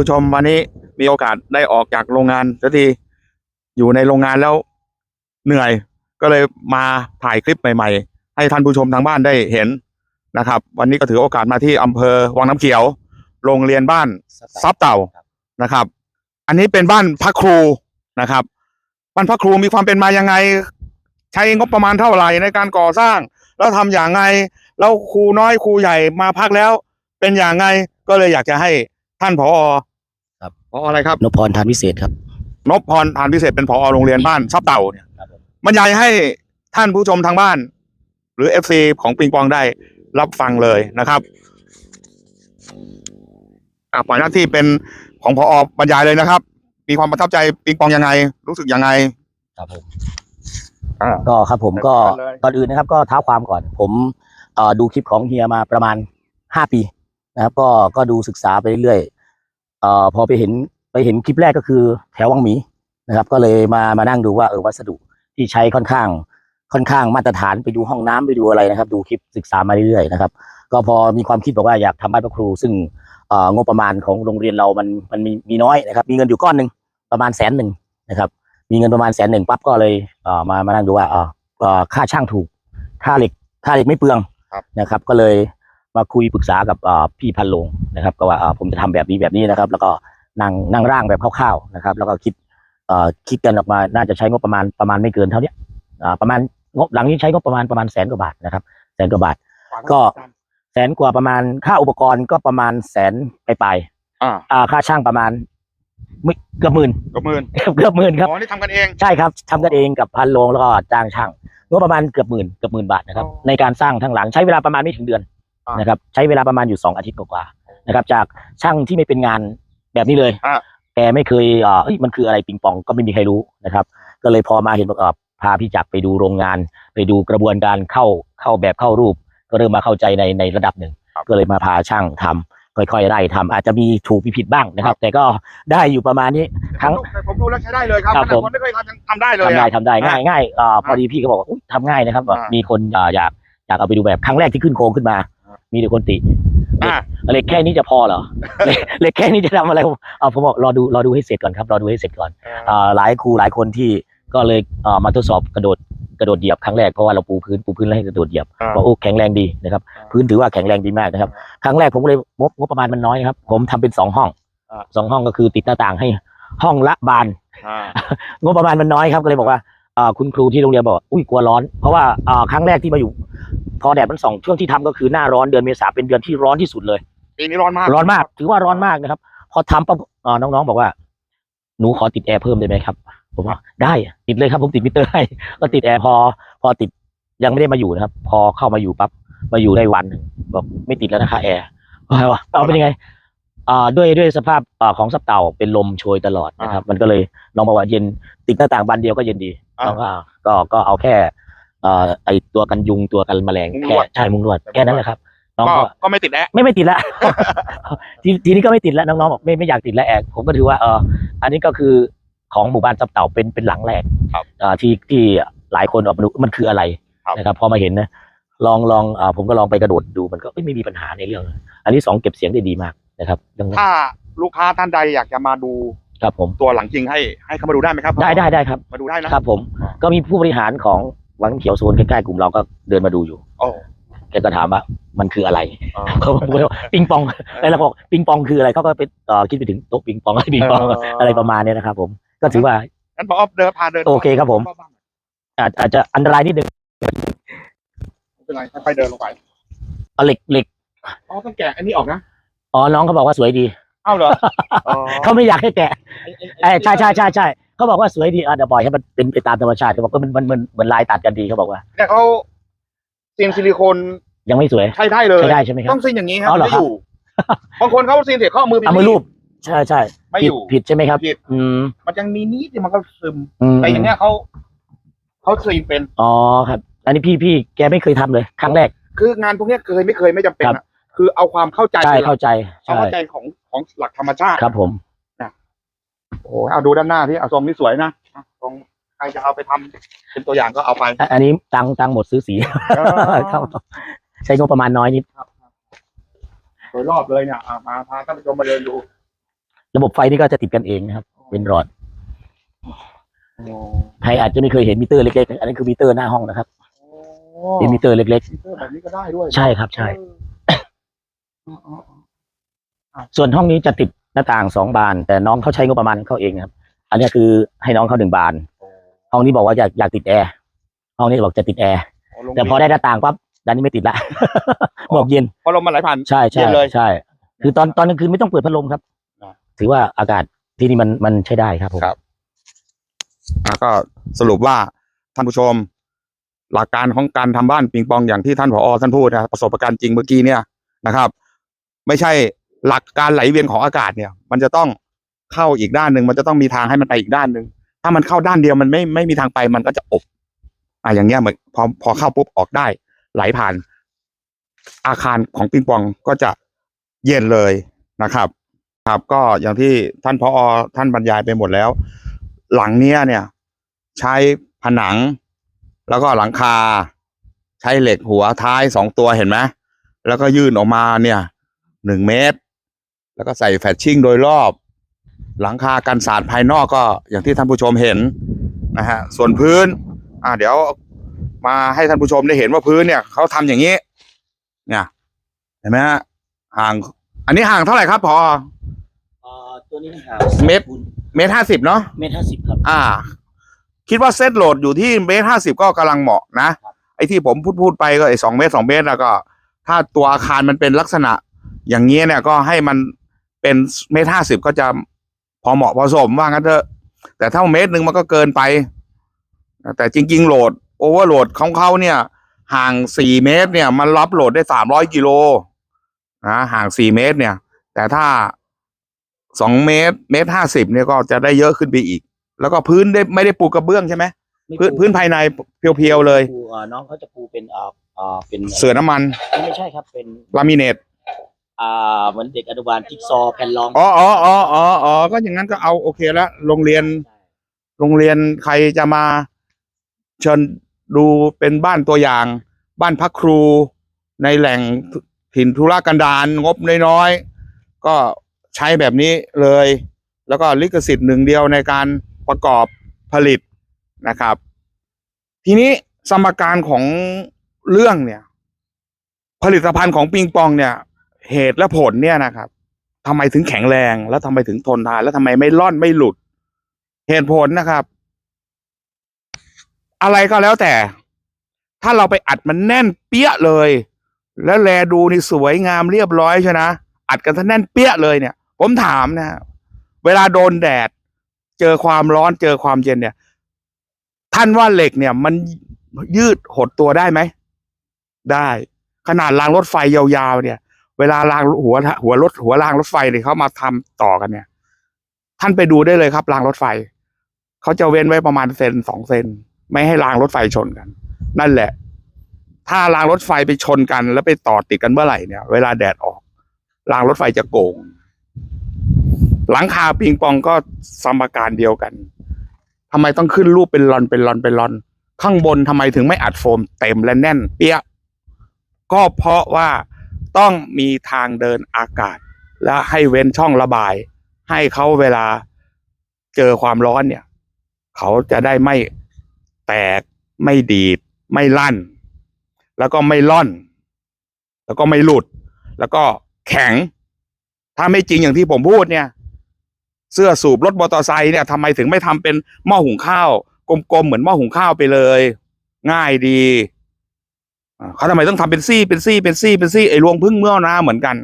ผู้ชมวันนี้มีโอกาสได้ออกจากโรงงานสักทีอยู่ในโรงงานแล้วเหนื่อย ก็เลยมาถ่ายคลิปใหม่ ๆ ให้ท่านผู้ชมทางบ้านได้เห็นนะครับ วันนี้ก็ถือโอกาสมาที่อำเภอวังน้ำเขียว โรงเรียนบ้านซับเต่านะครับ อันนี้เป็นบ้านพักครูนะครับ บ้านพักครูมีความเป็นมายังไง ใช้งบประมาณเท่าไหร่ในการก่อสร้าง แล้วทำอย่างไง แล้วครูน้อยครูใหญ่มาพักแล้ว เป็นอย่างไงก็เลยอยากจะให้ท่านผอ ครับผออะไรครับนพพรทานพิเศษครับ นพพรทานพิเศษเป็นผอโรงเรียนบ้านซับเต่าเนี่ยครับผม บรรยายให้ท่านผู้ชมทางบ้าน หรือเอฟซีของปิงปองได้รับฟังเลยนะครับอะปล่อยหน้าที่เป็นของผอบรรยายเลยนะครับ มีความประทับใจปิงปองยังไง รู้สึกยังไง ครับผมอ่าก็ครับผมก็เริ่มกันเลย ก่อนอื่นนะครับก็เท้าความก่อน ผมเอ่อดูคลิปของเฮียมาประมาณห้าปีนะครับ ก็ก็ดูศึกษาไปเรื่อยๆ เอ่อพอไปเห็นไปเห็นคลิปแรกก็คือแถววังหมีนะครับ ก็เลยมามานั่งดูว่าเออวัสดุที่ใช้ค่อนข้างค่อนข้างมาตรฐานไปดูห้องน้ำไปดูอะไรนะครับ ดูคลิปศึกษามาเรื่อยๆนะครับ ก็พอมีความคิดบอกว่าอยากทำบ้านพระครู ซึ่งเอ่องบประมาณของโรงเรียนเรามันมันมีมีน้อยนะครับ มีเงินอยู่ก้อนหนึ่งประมาณแสนหนึ่งนะครับ มีเงินประมาณแสนหนึ่งปั๊บก็เลยเอ่อมามานั่งดูว่าเอ่อเอ่อค่าช่างถูก ค่าเหล็กค่าเหล็กไม่เปลืองครับนะครับ ก็เลย มาคุยปรึกษากับเอ่อพี่พันโลงนะครับ ก็ว่าเอ่อผมจะทำแบบนี้แบบนี้นะครับ แล้วก็นั่งนั่งร่างแบบคร่าวๆนะครับ แล้วก็คิดเอ่อคิดกันออกมาน่าจะใช้งบประมาณประมาณไม่เกินเท่าเนี้ยอ่าประมาณงบหลังนี้ใช้งบประมาณประมาณแสนกว่าบาทนะครับ แสนกว่าบาท ก็แสนกว่าประมาณค่าอุปกรณ์ก็ประมาณแสนไปลายอ่าๆอ่าค่าช่างประมาณไม่เกือบหมื่นกบมือเกือบหมื่นครับอ๋อนี่ทำกันเองใช่ครับทำกันเองกับพันโรงแล้วก็จ้างช่างงบประมาณเกือบหมื่นเกือบหมื่นบาทนะครับอ๋อในการสร้างทั้งหลังใช้เวลาประมาณไม่ถึงเดือนอ่า นนะครับใช้เวลาประมาณอยู่สองอาทิตย์กว่าๆนะครับจากช่างที่ไม่เป็นงานแบบนี้เลยอ่าแต่ไม่เคยเอ่อเอ้ยมันคืออะไรปิงปองก็ไม่มีใครรู้นะครับ ก็เลยพอมาเห็นบอกเอ่อพาพี่จักรไปดูโรงงาน ไปดูกระบวนการเข้าเข้าแบบเข้ารูป ก็เริ่มมาเข้าใจในในระดับหนึ่ง ครับ ก็เลยมาพาช่างทำค่อยๆไล่ทำอาจจะมีถูกมีผิดบ้างนะครับ แต่ก็ได้อยู่ประมาณนี้ทั้ง แต่ผมดูแล้วใช้ได้เลยครับครับขนาดผม คนไม่เคยทำยังทำได้เลยทำได้อะ ทำได้อะง่ายง่ายเอ่อพอดีพี่ก็บอกว่าอุ๊ยทำง่ายนะครับแบบอ่ามีมีคนอ่าอยากอยากเอาไปดูแบบครั้งแรกที่ขึ้นโครงขึ้นมาอ่า มีแต่คนติอ่าเหล็กแค่นี้จะพอเหรอเหล็กเหล็กแค่นี้จะทำอะไรผมเอาผมบอกรอดูรอดูให้เสร็จก่อนครับรอดูให้เสร็จก่อนอ่าหลายครูหลายคนที่ก็เลยเอ่อมาทดสอบกระโดดกระโดดเหยียบครั้งแรกเพราะว่าเราปูพื้นปูพื้นแล้วให้กระโดดเหยียบอ่าบอกโอ้แข็งแรงดีนะครับอ่าพื้นถือว่าแข็งแรงดีมากนะครับ ครั้งแรกผมก็เลยงบงบประมาณมันน้อยนะครับผมทำเป็นสองห้องอ่าสองห้องก็คือติดหน้าต่างให้ห้องละบานอ่างบประมาณมันน้อยครับก็เลยบอกว่าอ่าคุณครูที่โรงเรียนบอกว่าอุ้ยกลัวร้อน เพราะว่าอ่าครั้งแรกที่มาอยู่ พอแดดมันส่องช่วงที่ทำก็คือหน้าร้อนเดือนเมษาเป็นเดือนที่ร้อนที่สุดเลยปีนี้ร้อนมากร้อนมาก ถือว่าร้อนมากนะครับ พอทำปั๊บอ่าน้องๆ บอกว่า หนูขอติดแอร์เพิ่มได้ไหมครับ ผมว่าได้อะติดเลยครับผมติดมิเตอร์ให้ก็ติดแอร์พอ พอติดยังไม่ได้มาอยู่นะครับ พอเข้ามาอยู่ปั๊บมาอยู่ได้วันหนึ่งบอกไม่ติดแล้วนะคะแอร์ว่าเอาเป็นยังไงอ่าด้วยด้วยสภาพอ่าของซับเต่าเป็นลมโชยตลอดนะครับ มันก็เลยน้องบอกว่าเย็นติดหน้าต่างบานเดียวก็เย็นดีอ่าน้องก็ก็ก็เอาแค่เอ่อไอตัวกันยุงตัวกันแมลงมุ้งลแค่วด ใช่มุงลวดแค่นั้นแหละครับน้องก็ก็ก็ไม่ติดแอะไม่ไม่ติดละ ทีทีนี้ก็ไม่ติดแล้วน้องๆบอกไม่ไม่อยากติดแล้วแอกผมก็ถือว่าเอออันนี้ก็คือของหมู่บ้านซับเต่าเป็นเป็นหลังแรกครับอ่าที่ที่หลายคนออกมาดูมันคืออะไรครับ นะครับพอมาเห็นนะลองลองอ่าผมก็ลองไปกระโดดดูมันก็เอ้ยไม่มีปัญหาในเรื่อง อันนี้สองเก็บเสียงได้ดีมากนะครับดังนั้นถ้าลูกค้าท่านใดอยากจะมาดูครับผมตัวหลังจริงให้ให้เขามาดูได้ไหมครับได้ได้ได้ครับ มาดูได้นะครับผมอ่าก็มีผู้บริหารของ วังน้ำเขียวโซนใกล้ๆกลุ่มเราก็เดินมาดูอยู่โอ้แกก็ถามว่ามันคืออะไรอ่าเขาบอกว่าปิงปองแล้วเราบอกปิงปองคืออะไรเขาก็ไปเอ่อคิดไปถึงโต๊ะปิงปองอะไรปิงปองเออออะไรประมาณเนี้ยนะครับ ผมก็ถือว่า งั้นพอเดินพาเดินโอเคครับผม อาจอาจจะอันตรายนิดนึงไม่เป็นไรค่อยๆเดินลงไปเอาเหล็กเหล็กอ๋อต้องแกะอันนี้ออกนะอ๋อน้องเขาบอกว่าสวยดี เอ้าเหรออ๋อเขาไม่อยากให้แกะไอ้ไอ้เอ้ยใช่ใช่ใช่ใช่ เขาบอกว่าสวยดีอะเดี๋ยวปล่อยให้มันเป็นไปตามธรรมชาติเขาบอกว่ามันมันมันเหมือนลายตัดกันดีเขาบอกว่าเนี่ยเขาซีนซิลิโคนยังไม่สวยใช้ได้เลย ใช้ได้ใช่ไหมครัต้บ องซีนอย่างนี้ครับอ๋อเหรอไม่อยู่บางคนเขาซีนเสร็จเขาเอามือไปเอามือรูป ใช่ใช่ไม่ผิอดยู่ ผิดใช่ไหมครับ ผิด อืมมันยังมีนิดที่มันก็ซึมอืมแต่อย่างเงี้ยเขาเขาซีนเป็น อ๋อครับ อันนี้พี่พี่แกไม่เคยทำเลย ครั้งแรก คืองานพวกเนี้ยเคยไม่เคยไม่จำเป็นครับ อะคือเอาความเข้าใจใช่เป็นหลักเข้าใจเอาใช่เข้าใจของของหลักธรรมชาติ ครับผม โอ้เอาดูด้านหน้าที่เอาทรงนี้สวยนะอะตรงใครจะเอาไปทำเป็นตัวอย่างก็เอาไปอะอันนี้ตังค์ตังค์หมดซื้อสีครับใช้งบประมาณน้อยนิดโดยรอบเลยเนี่ยอะมาพาท่านผู้ชมมาเดินดู ระบบไฟนี่ก็จะติดกันเองนะครับ เป็นหลอดใครอาจจะไม่เคยเห็นมิเตอร์เล็กๆ อันนี้คือมิเตอร์หน้าห้องนะครับเป็นมิเตอร์เล็กมิเตอร์แบบนี้ก็ได้ด้วยๆใช่ครับใช่ ส่วนห้องนี้จะติด หน้าต่างสองบาน แต่น้องเขาใช้งบประมาณของเขาเองนะครับ อันนี้คือให้น้องเขาหนึ่งบาน ห้องนี้บอกว่าอยากอยากติดแอร์ห้องนี้บอกจะติดแอร์แต่พอได้หน้าต่างปั๊บด้านนี้ไม่ติดละบอกเย็นพอลมมันไหลผ่านใช่ใช่เย็นเลยใช่ คือตอนตอนกลางคืนไม่ต้องเปิดพัดลมครับอ่าถือว่าอากาศที่นี่มันมันใช้ได้ครับผมครับอะก็สรุปว่าท่านผู้ชม หลักการของการทำบ้านปิงปองอย่างที่ท่านผอท่านพูดนะประสบการณ์จริงเมื่อกี้เนี่ยนะครับ ไม่ใช่ หลักการไหลเวียนของอากาศเนี่ย มันจะต้องเข้าอีกด้านหนึ่งมันจะต้องมีทางให้มันไปอีกด้านหนึ่งถ้ามันเข้าด้านเดียวมันไม่ไม่มีทางไปมันก็จะอบอะอย่างเงี้ยเหมือนพอพอเข้าปุ๊บออกได้ ไหลผ่าน อาคารของปิงปองก็จะเย็นเลยนะครับ ครับ ก็อย่างที่ท่านพอท่านบรรยายไปหมดแล้ว หลังเนี้ยเนี่ย ใช้ผนัง แล้วก็หลังคา ใช้เหล็กหัวท้ายสองตัวเห็นไหมแล้วก็ยื่นออกมาเนี่ยหนึ่งเมตร แล้วก็ใส่แฟชชิ่งโดยรอบ หลังคากันสาดภายนอกก็อย่างที่ท่านผู้ชมเห็นนะฮะส่วนพื้น อ่าเดี๋ยวมาให้ท่านผู้ชมได้เห็นว่าพื้นเนี่ยเขาทำอย่างนี้ เนี่ย เห็นไหมฮะห่าง อันนี้ห่างเท่าไหร่ครับพอตัวนี้หาเมตรเมตรห้าสิบเนาะเมตรห้าสิบครับ อ่า คิดว่าเซตโหลดอยู่ที่เมตรห้าสิบก็กำลังเหมาะนะครับไอ้ที่ผมพูดพูดไปก็ไอ้สองเมตรสองเมตรแล้วก็ ถ้าตัวอาคารมันเป็นลักษณะ อย่างเงี้ยเนี่ยก็ให้มัน เป็นเมตรห้าสิบก็จะพอเหมาะพอสมว่างั้นเถอะ แต่ถ้าเมตรหนึ่งมันก็เกินไป แต่จริง ๆ โหลดโอเวอร์โหลดของเขาเนี่ย ห่างสี่เมตรเนี่ย มันรับโหลดได้สามร้อยกิโลนะห่างสี่เมตรเนี่ย แต่ถ้าสองเมตรเมตรห้าสิบเนี่ยก็จะได้เยอะขึ้นไปอีก แล้วก็พื้นได้ไม่ได้ปูกระเบื้องใช่ไหมพื้นพื้นภายในเพียวๆเลย ปูอ่าน้องเขาจะปูเป็นอ่าอ่าเป็นเสือน้ำมัน ไม่ใช่ครับเป็น ลามิเนต อ่าเหมือนเด็กอนุบาลจิ๊กซอว์แผ่นรองอ๋ออ๋ออ๋ออ๋ออ๋อก็อย่างนั้นก็เอาโอเคแล้วโรงเรียน โรงเรียนใครจะมาเชิญดูเป็นบ้านตัวอย่าง บ้านพักครูในแหล่งถิ่นธุรกันดารงบน้อยๆก็ใช้แบบนี้เลย แล้วก็ลิขสิทธิ์หนึ่งเดียวในการประกอบผลิตนะครับ ทีนี้สมการของเรื่องเนี่ย ผลิตภัณฑ์ของปิงปองเนี่ย เหตุและผลเนี่ยนะครับทำไมถึงแข็งแรง แล้วทำไมถึงทนทาน แล้วทำไมไม่ล่อนไม่หลุด เหตุผลนะครับ อะไรก็แล้วแต่ ถ้าเราไปอัดมันแน่นเปี้ยเลย แล้วแลดูนี่สวยงามเรียบร้อยใช่นะอัดกันซะแน่นเปี้ยเลยเนี่ย ผมถามนะ เวลาโดนแดด เจอความร้อนเจอความเย็นเนี่ย ท่านว่าเหล็กเนี่ย มันยืดหดตัวได้ไหมได้ ขนาดรางรถไฟยาวๆเนี่ย เวลารางหัวหัวรถหัวรางรถไฟเนี่ยเขามาทำต่อกันเนี่ย ท่านไปดูได้เลยครับรางรถไฟเขาจะเว้นไว้ประมาณเซนสองเซนไม่ให้รางรถไฟชนกัน นั่นแหละ ถ้ารางรถไฟไปชนกัน แล้วไปต่อติดกันเมื่อไหร่เนี่ย เวลาแดดออก รางรถไฟจะโกง หลังคาปิงปองก็สมการเดียวกันทำไมต้องขึ้นรูปเป็นลอนเป็นลอนเป็นลอน ข้างบนทำไมถึงไม่อัดโฟม เต็มและแน่น เปี้ยก็เพราะว่า ต้องมีทางเดินอากาศ และให้เว้นช่องระบาย ให้เขาเวลาเจอความร้อนเนี่ย เขาจะได้ไม่แตกไม่ดีด ไม่ลั่น แล้วก็ไม่ล่อน แล้วก็ไม่หลุด แล้วก็แข็ง ถ้าไม่จริงอย่างที่ผมพูดเนี่ย เสื้อสูบรถมอเตอร์ไซค์เนี่ยทำไมถึงไม่ทำเป็นหม้อหุงข้าว กลมๆเหมือนหม้อหุงข้าวไปเลย ง่ายดี เขาทำไมต้องทำเป็นซี่เป็นซี่เป็นซี่เป็นซี่ไอ้รวงพึ่งเมื่อนาเหมือนกัน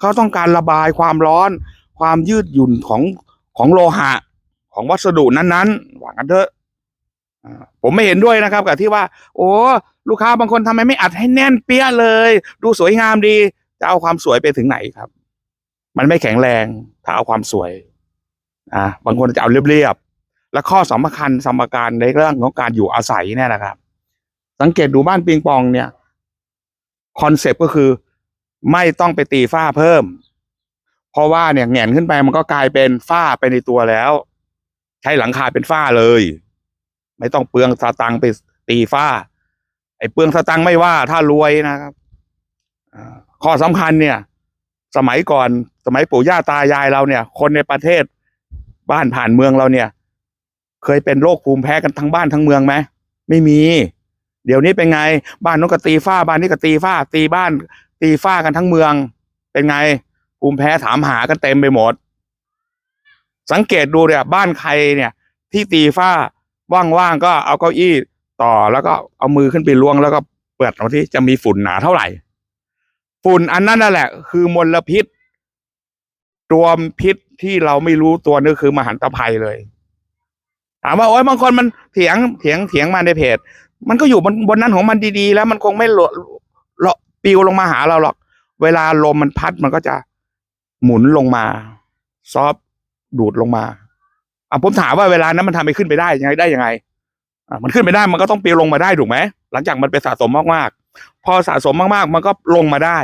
เขาต้องการระบายความร้อน ความยืดหยุ่นของของโลหะ ของวัสดุนั้นๆหวังกันเถอะผมไม่เห็นด้วยนะครับ กับที่ว่า โอ้ลูกค้าบางคนทำไมไม่อัดให้แน่นเปี้ยเลย ดูสวยงามดี จะเอาความสวยไปถึงไหนครับ มันไม่แข็งแรงถ้าเอาความสวยอ่าบางคนจะเอาเรียบๆและข้อสำคัญสมการในเรื่องของการอยู่อาศัยเนี่ยนะครับ สังเกตดูบ้านปิงปองเนี่ยคอนเซปต์ก็คือไม่ต้องไปตีฝ้าเพิ่ม เพราะว่าเนี่ยแหงนขึ้นไปมันก็กลายเป็นฝ้าไปในตัวแล้ว ใช้หลังคาเป็นฝ้าเลย ไม่ต้องเปลืองสตังไปตีฝ้า ไอ้เปลืองสตังไม่ว่าถ้ารวยนะครับข้อสำคัญเนี่ย สมัยก่อนสมัยปู่ย่าตายายเราเนี่ย คนในประเทศบ้านผ่านเมืองเราเนี่ย เคยเป็นโรคภูมิแพ้กันทั้งบ้านทั้งเมืองไหมไม่มี เดี๋ยวนี้เป็นไง บ้านนู้นก็ตีฝ้าบ้านนี้ก็ตีฝ้า ตีบ้าน ตีฝ้ากันทั้งเมือง เป็นไงภูมิแพ้ถามหากันเต็มไปหมด สังเกตดูเนี่ยบ้านใครเนี่ย ที่ตีฝ้าว่างๆก็เอาเก้าอี้ต่อแล้วก็เอามือขึ้นไปล้วงแล้วก็เปิดเอาที่จะมีฝุ่นหนาเท่าไหร่ ฝุ่นอันนั้นนั่นแหละ คือมลพิษตัวพิษที่เราไม่รู้ตัวนี่คือมหันตภัยเลยถามว่าโอ้ยบางคนมันเถียงเถียงเถียงมาในเพจ มันก็อยู่บนบนนั้นของมันดีๆ แล้วมันคงไม่หลเลาะปิวลงมาหาเราหรอก เวลาลมมันพัดมันก็จะหมุนลงมา ซอฟดูดลงมาอะผมถามว่าเวลานั้นมันทำให้ขึ้นไปได้ยังไงได้ยังไงอะมันขึ้นไปได้มันก็ต้องปิวลงมาได้ถูกไหมหลังจากมันไปสะสมมากๆ พอสะสมมากๆ มันก็ลงมาได้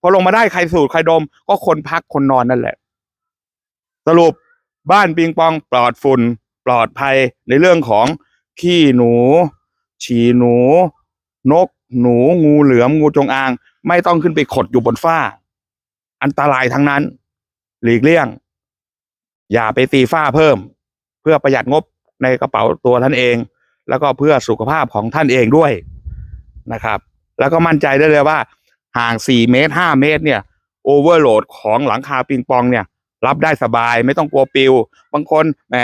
พอลงมาได้ใครสูดใครดม ก็คนพักคนนอนนั่นแหละ สรุปบ้านปิงปองปลอดฝุ่นปลอดภัยในเรื่องของขี้หนู ฉี่หนู นก หนู งูเหลือมงูจงอาง ไม่ต้องขึ้นไปขดอยู่บนฝ้า อันตรายทั้งนั้น หลีกเลี่ยง อย่าไปตีฝ้าเพิ่ม เพื่อประหยัดงบในกระเป๋าตัวท่านเอง แล้วก็เพื่อสุขภาพของท่านเองด้วยนะครับ แล้วก็มั่นใจได้เลยว่า ห่าง 4 เมตร 5 เมตรเนี่ยโอเวอร์โหลดของหลังคาปิงปองเนี่ย รับได้สบายไม่ต้องกลัวปิว บางคนแหม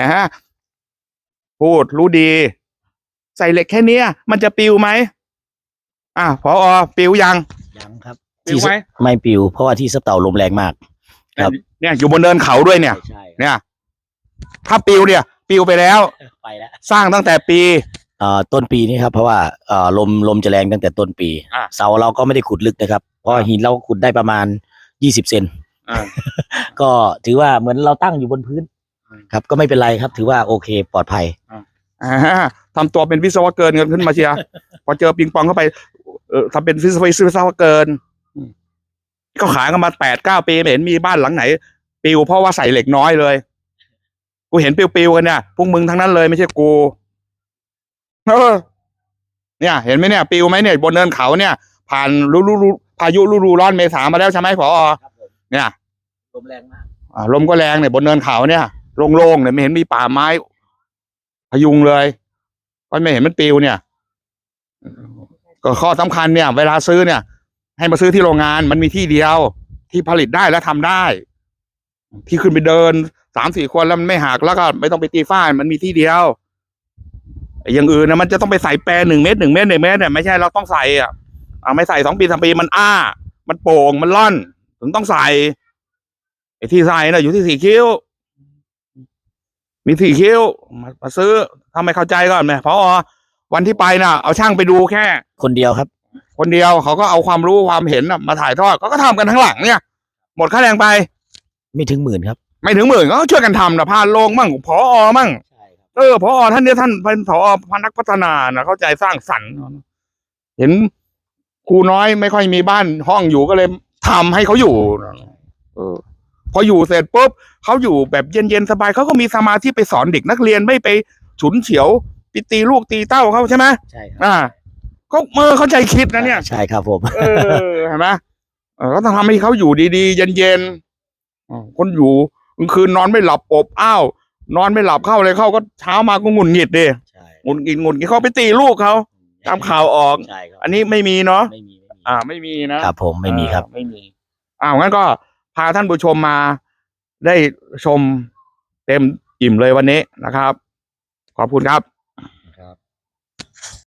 พูดรู้ดี ใส่เหล็กแค่เนี้ยมันจะปลิวไหมอะพออปลิวยังยังครับปลิวไหมไม่ปิว เพราะว่าที่สะเต่าลมแรงมาก ครับ เนี่ยอยู่บนเนินเขาด้วยเนี่ย ใช่เนี่ย ถ้าปลิวเนี่ยปลิวไปแล้ว ไปแล้วสร้างตั้งแต่ปี เอ่อต้นปีนี้ครับ เพราะว่าเอ่อลมลมจะแรงตั้งแต่ต้นปี อะ เสาเราก็ไม่ได้ขุดลึกนะครับ เพราะอะหินเราขุดได้ประมาณยี่สิบเซน อ่า ก็ถือว่าเหมือนเราตั้งอยู่บนพื้น อืมครับ ก็ไม่เป็นไรครับ ถือว่าโอเคปลอดภัย อ่า ทำตัวเป็นวิศวะเกินเงินขึ้นมาเชียร์พอเจอปิงปองเข้าไปเออทำเป็นวิศวะวิศวะเกินอืมก็ขายกันมาแปดเก้าปีไม่เห็นมีบ้านหลังไหน ปิวเพราะว่าใส่เหล็กน้อยเลย กูเห็นปิวๆกันเนี่ยพวกมึงทั้งนั้นเลยไม่ใช่กูเออเนี่ย เห็นไหมเนี่ยปิวไหมเนี่ยบนเนินเขาเนี่ย ผ่านฤดูฤดูพายุฤดูร้อนเมษามาแล้วใช่ไหมพอครับผมเนี่ยลมแรงมากอ่าลมก็แรงเนี่ยบนเนินเขาเนี่ยโล่งๆเนี่ยไม่เห็นมีป่าไม้ พยุงเลยก็ไม่เห็นมันปิวเนี่ย ก็ข้อสำคัญเนี่ย เวลาซื้อเนี่ย ให้มาซื้อที่โรงงานมันมีที่เดียว ที่ผลิตได้และทำได้ ที่ขึ้นไปเดินสามสี่คนแล้วมันไม่หักแล้วก็ไม่ต้องไปตีฝ้ามันมีที่เดียวอย่างอื่นนะมันจะต้องไปใส่แปรหนึ่งเมตรหนึ่งเมตรหนึ่งเมตรเนี่ยไม่ใช่เราต้องใส่อะอ่าไม่ใส่สองปีสามปีมันอ้า มันโป่งมันล่อน ถึงต้องใส่ไอ้ที่ใส่น่ะอยู่ที่สี่คิ้ว มีสี่คิ้วมามาซื้อถ้าไม่เข้าใจก็แม่พอวันที่ไปน่ะ เอาช่างไปดูแค่ คนเดียวครับ คนเดียวเขาก็เอาความรู้ความเห็นน่ะมาถ่ายทอดเขาก็ทำกันทั้งหลังเนี่ย หมดค่าแรงไป ไม่ถึงหมื่นครับ ไม่ถึงหมื่นก็ช่วยกันทำนะพาลงมั่งพอมั่งใช่ครับ เออพอท่านเนี่ยท่านเป็นพอพนักพัฒนานะเข้าใจสร้างสรรค์เห็นครูน้อยไม่ค่อยมีบ้านห้องอยู่ก็เลยทำให้เขาอยู่เออ พออยู่เสร็จปุ๊บ เขาอยู่แบบเย็นๆสบายเขาก็มีสมาธิไปสอนเด็กนักเรียนไม่ไปฉุนเฉียวไปตีลูกตีเต้าเขาใช่ไหมใช่ครับอ่าเขาเมื่อเข้าใจคิดนะเนี่ย ใช่ครับผม เออเห็นไหมเออก็ต้องทำให้เขาอยู่ดีๆ เย็นๆอ๋อคนอยู่กลางคืนนอนไม่หลับอบอ้าวนอนไม่หลับเข้าเลยเข้าก็เช้ามาก็หงุดหงิดดิใช่หงุดหงิดหงุดหงิดเขาไปตีลูกเขาตามข่าวออกใช่ครับอันนี้ไม่มีเนาะไม่มีไม่มีอ่า ไม่มีนะครับผมไม่มีครับอ่าไม่มีอ้าวงั้นก็พาท่านผู้ชมมา ได้ชมเต็มอิ่มเลยวันนี้นะครับ ขอบคุณครับ